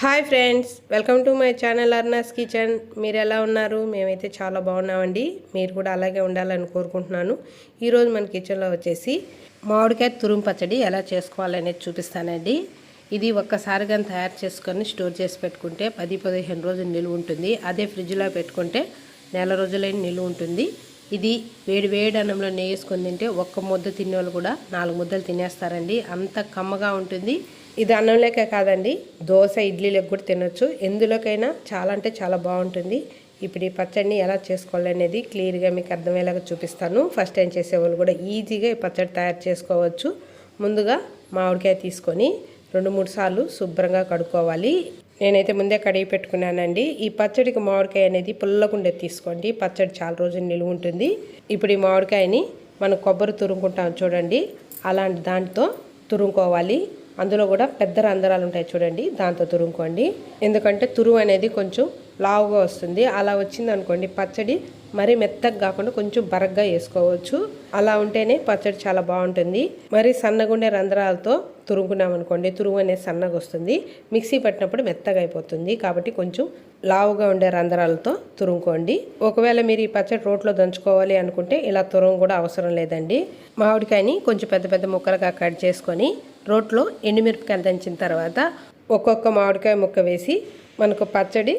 Hi friends welcome to my channel Arna's kitchen. మీరు ఎలా ఉన్నారు? మేమైతే చాలా బాగున్నామండి. మీరు కూడా అలాగే ఉండాలని కోరుకుంటున్నాను. ఈరోజు మన కిచెన్లో వచ్చేసి మామిడికాయ తురుము పచ్చడి ఎలా చేసుకోవాలనేది చూపిస్తానండి. ఇది ఒక్కసారిగా తయారు చేసుకొని స్టోర్ చేసి పెట్టుకుంటే పది పదిహేను రోజులు నిలువ ఉంటుంది. అదే ఫ్రిడ్జ్లో పెట్టుకుంటే నెల రోజులైన నిలువ ఉంటుంది. ఇది వేడి వేడి అన్నంలో నెయ్యి వేసుకొని తింటే ఒక్క ముద్ద తినేవాళ్ళు కూడా నాలుగు ముద్దలు తినేస్తారండి. అంత కమ్మగా ఉంటుంది. ఇది అన్నంలోకే కాదండి. దోశ ఇడ్లీలకు కూడా తినొచ్చు. ఎందులోకైనా చాలా అంటే చాలా బాగుంటుంది. ఇప్పుడు ఈ పచ్చడిని ఎలా చేసుకోవాలనేది క్లియర్గా మీకు అర్థమయ్యేలాగా చూపిస్తాను. ఫస్ట్ టైం చేసేవాళ్ళు కూడా ఈజీగా ఈ పచ్చడి తయారు చేసుకోవచ్చు. ముందుగా మామిడికాయ తీసుకొని రెండు మూడు సార్లు శుభ్రంగా కడుక్కోవాలి. నేనైతే ముందే కడిగి పెట్టుకున్నానండి. ఈ పచ్చడికి మామిడికాయ అనేది పుల్లగుండే తీసుకోండి. పచ్చడి చాలా రోజులు నిలువ ఉంటుంది. ఇప్పుడు ఈ మామిడికాయని మనం కొబ్బరి తురుముకుంటాం చూడండి. అలాంటి దాంతో తురుముకోవాలి. అందులో కూడా పెద్ద రంధ్రాలు ఉంటాయి చూడండి దాంతో తురుముకోండి. ఎందుకంటే తురుము అనేది కొంచెం లావుగా వస్తుంది. అలా వచ్చింది అనుకోండి పచ్చడి మరి మెత్తగా కాకుండా కొంచెం బరగ్గా వేసుకోవచ్చు. అలా ఉంటేనే పచ్చడి చాలా బాగుంటుంది. మరి సన్నగుండే రంధ్రాలతో తురుముకున్నాం అనుకోండి తురుము అనేది సన్నగా వస్తుంది. మిక్సీ పట్టినప్పుడు మెత్తగా అయిపోతుంది. కాబట్టి కొంచెం లావుగా ఉండే రంధ్రాలతో తురుముకోండి. ఒకవేళ మీరు ఈ పచ్చడి రోట్లో దంచుకోవాలి అనుకుంటే ఇలా తురుము కూడా అవసరం లేదండి. మామిడికాయని కొంచెం పెద్ద పెద్ద ముక్కలుగా కట్ చేసుకొని రోట్లో ఎండుమిరపకాయలు దంచిన తర్వాత ఒక్కొక్క మామిడికాయ ముక్క వేసి మనకు పచ్చడి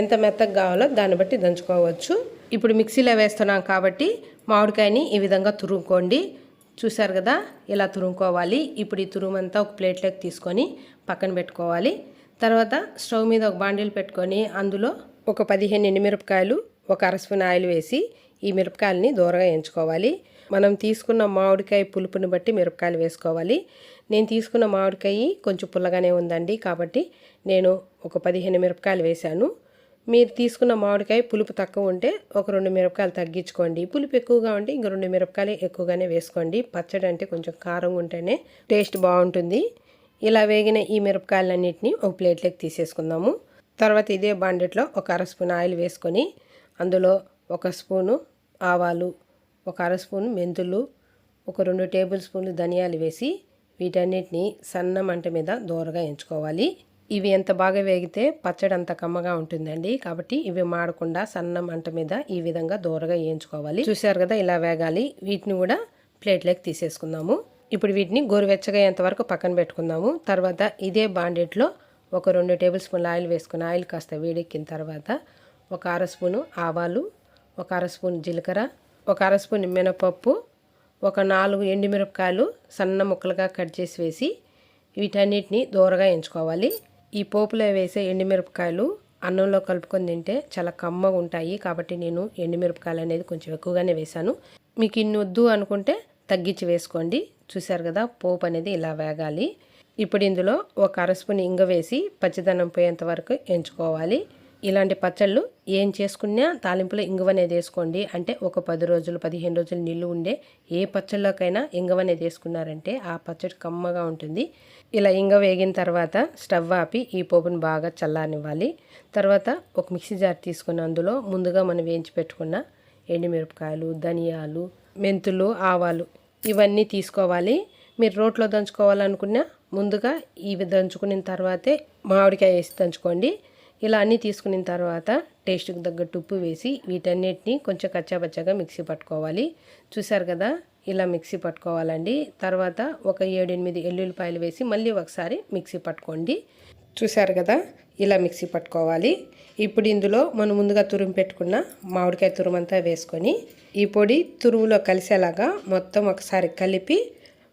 ఎంత మెత్తగా కావాలో దాన్ని బట్టి దంచుకోవచ్చు. ఇప్పుడు మిక్సీలో వేస్తున్నాం కాబట్టి మామిడికాయని ఈ విధంగా తురుముకోండి. చూసారు కదా ఇలా తురుముకోవాలి? ఇప్పుడు ఈ తురుమంతా ఒక ప్లేట్లోకి తీసుకొని పక్కన పెట్టుకోవాలి. తర్వాత స్టవ్ మీద ఒక బాండీలు పెట్టుకొని అందులో ఒక పదిహేను ఎండుమిరపకాయలు ఒక అరస్పూన్ ఆయిల్ వేసి ఈ మిరపకాయలని దూరంగా ఎంచుకోవాలి. మనం తీసుకున్న మామిడికాయ పులుపుని బట్టి మిరపకాయలు వేసుకోవాలి. నేను తీసుకున్న మామిడికాయ కొంచెం పుల్లగానే ఉందండి కాబట్టి నేను ఒక పదిహేను మిరపకాయలు వేశాను. మీరు తీసుకున్న మామిడికాయ పులుపు తక్కువ ఉంటే ఒక రెండు మిరపకాయలు తగ్గించుకోండి. పులుపు ఎక్కువగా ఉంటే ఇంక రెండు మిరపకాయలు ఎక్కువగానే వేసుకోండి. పచ్చడి అంటే కొంచెం కారం ఉంటేనే టేస్ట్ బాగుంటుంది. ఇలా వేగిన ఈ మిరపకాయలన్నింటినీ ఒక ప్లేట్లోకి తీసేసుకుందాము. తర్వాత ఇదే బాండెట్లో ఒక అర స్పూన్ ఆయిల్ వేసుకొని అందులో ఒక స్పూను ఆవాలు ఒక అర స్పూన్ మెంతులు ఒక రెండు టేబుల్ స్పూన్లు ధనియాలు వేసి వీటన్నిటిని సన్న మంట మీద దూరగా ఎంచుకోవాలి. ఇవి ఎంత బాగా వేగితే పచ్చడి అంత కమ్మగా ఉంటుందండి. కాబట్టి ఇవి మాడకుండా సన్న మంట మీద ఈ విధంగా దూరగా వేయించుకోవాలి చూశారు కదా ఇలా వేగాలి. వీటిని కూడా ప్లేట్లోకి తీసేసుకుందాము. ఇప్పుడు వీటిని గోరువెచ్చగా వరకు పక్కన పెట్టుకుందాము. తర్వాత ఇదే బాండెట్లో ఒక రెండు టేబుల్ స్పూన్ల ఆయిల్ వేసుకుని ఆయిల్ కాస్త వేడెక్కిన తర్వాత ఒక అర స్పూను ఆవాలు ఒక అర స్పూన్ జీలకర్ర ఒక అర స్పూన్ మినపప్పు ఒక నాలుగు ఎండుమిరపకాయలు సన్న ముక్కలుగా కట్ చేసి వేసి వీటన్నిటిని దూరగా ఎంచుకోవాలి. ఈ పోపులో వేసే ఎండుమిరపకాయలు అన్నంలో కలుపుకొని తింటే చాలా కమ్మగా ఉంటాయి. కాబట్టి నేను ఎండుమిరపకాయలు అనేది కొంచెం ఎక్కువగానే వేశాను. మీకు ఇన్ని వద్దు అనుకుంటే తగ్గించి వేసుకోండి. చూశారు కదా పోపు అనేది ఇలా వేగాలి. ఇప్పుడు ఇందులో ఒక అర స్పూన్ ఇంగ వేసి పచ్చిదనం పోయేంత వరకు ఎంచుకోవాలి. ఇలాంటి పచ్చళ్ళు ఏం చేసుకున్నా తాలింపులో ఇంగువ అనేది వేసుకోండి. అంటే ఒక పది రోజులు పదిహేను రోజులు నీళ్ళు ఉండే ఏ పచ్చళ్ళకైనా ఇంగువ అనేది వేసుకున్నారంటే ఆ పచ్చడి కమ్మగా ఉంటుంది. ఇలా ఇంగ వేగిన తర్వాత స్టవ్ ఆపి ఈ పోపుని బాగా చల్లారనివ్వాలి. తర్వాత ఒక మిక్సీ జార్ తీసుకుని అందులో ముందుగా మనం వేయించి పెట్టుకున్న ఎండుమిరపకాయలు ధనియాలు మెంతులు ఆవాలు ఇవన్నీ తీసుకోవాలి. మీరు రోట్లో దంచుకోవాలనుకున్నా ముందుగా ఇవి దంచుకున్న తర్వాతే మామిడికాయ వేసి దంచుకోండి. ఇలా అన్నీ తీసుకున్న తర్వాత టేస్ట్కి తగ్గట్టు ఉప్పు వేసి వీటన్నిటిని కొంచెం కచ్చాపచ్చగా మిక్సీ పట్టుకోవాలి. చూసారు కదా? ఇలా మిక్సీ పట్టుకోవాలండి. తర్వాత ఒక ఏడెనిమిది ఎల్లుల్లిపాయలు వేసి మళ్ళీ ఒకసారి మిక్సీ పట్టుకోండి. చూసారు కదా? ఇలా మిక్సీ పట్టుకోవాలి. ఇప్పుడు ఇందులో మనం ముందుగా తురుము పెట్టుకున్న మామిడికాయ తురుమంతా వేసుకొని ఈ పొడి తురుములో కలిసేలాగా మొత్తం ఒకసారి కలిపి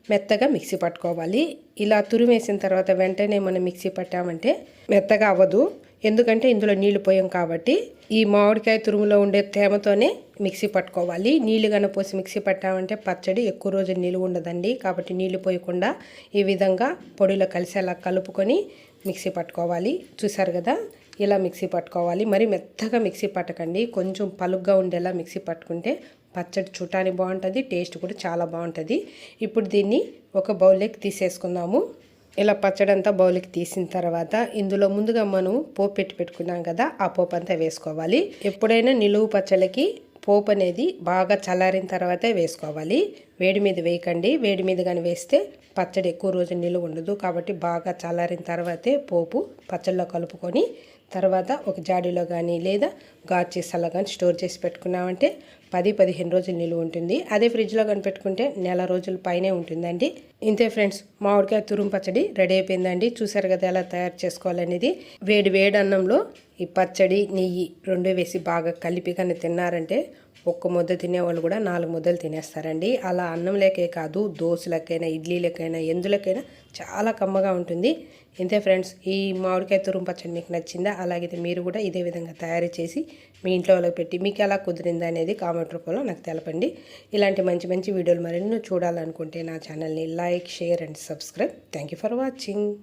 మెత్తగా మిక్సీ పట్టుకోవాలి. ఇలా తురిమేసిన తర్వాత వెంటనే మనం మిక్సీ పట్టామంటే మెత్తగా అవ్వదు. ఎందుకంటే ఇందులో నీళ్ళు పోయాం కాబట్టి ఈ మామిడికాయ తురుములో ఉండే తేమతోనే మిక్సీ పట్టుకోవాలి. నీళ్ళు కన పోసి మిక్సీ పట్టామంటే పచ్చడి ఎక్కువ రోజులు నిలువ ఉండదండి. కాబట్టి నీళ్ళు పోయకుండా ఈ విధంగా పొడిలో కలిసేలా కలుపుకొని మిక్సీ పట్టుకోవాలి. చూసారు కదా? ఇలా మిక్సీ పట్టుకోవాలి. మరి మెత్తగా మిక్సీ పట్టకండి. కొంచెం పలుగ్గా ఉండేలా మిక్సీ పట్టుకుంటే పచ్చడి చూడటానికి బాగుంటుంది టేస్ట్ కూడా చాలా బాగుంటుంది. ఇప్పుడు దీన్ని ఒక బౌల్లోకి తీసేసుకుందాము. ఇలా పచ్చడి అంతా బౌల్కి తీసిన తర్వాత ఇందులో ముందుగా మనం పోపు పెట్టి పెట్టుకున్నాం కదా ఆ పోపు అంతా వేసుకోవాలి. ఎప్పుడైనా నిలువు పచ్చళ్ళకి పోపు అనేది బాగా చల్లారిన తర్వాతే వేసుకోవాలి. వేడి మీద వేయకండి. వేడి మీద కానీ వేస్తే పచ్చడి ఎక్కువ రోజు నిలువ ఉండదు. కాబట్టి బాగా చల్లారిన తర్వాతే పోపు పచ్చడిలో కలుపుకొని తర్వాత ఒక జాడీలో కానీ లేదా గాజు సీసాలో కానీ స్టోర్ చేసి పెట్టుకున్నామంటే పది పదిహేను రోజులు నిలువ ఉంటుంది. అదే ఫ్రిడ్జ్లో కానీ పెట్టుకుంటే నెల రోజుల పైనే ఉంటుందండి. ఇంతే ఫ్రెండ్స్ మామిడికాయ తురుము పచ్చడి రెడీ అయిపోయిందండి. చూసారు కదా ఎలా తయారు చేసుకోవాలనేది. వేడి వేడి అన్నంలో ఈ పచ్చడి నెయ్యి రెండు వేసి బాగా కలిపి కానీ తిన్నారంటే ఒక్క ముద్ద తినేవాళ్ళు కూడా నాలుగు ముద్దలు తినేస్తారండి. అలా అన్నం లేకే కాదు దోశలకైనా ఇడ్లీలకైనా ఎందులకైనా చాలా కమ్మగా ఉంటుంది. ఇంతే ఫ్రెండ్స్ ఈ మామిడికాయ తురుము పచ్చడి మీకు నచ్చిందా? అలాగైతే మీరు కూడా ఇదే విధంగా తయారు చేసి మీ ఇంట్లో వాళ్ళకి పెట్టి మీకు ఎలా కుదిరిందా అనేది కామెంట్ రూపంలో నాకు తెలపండి. ఇలాంటి మంచి మంచి వీడియోలు మరెన్నో చూడాలనుకుంటే నా ఛానల్ని like share and subscribe. Thank you for watching.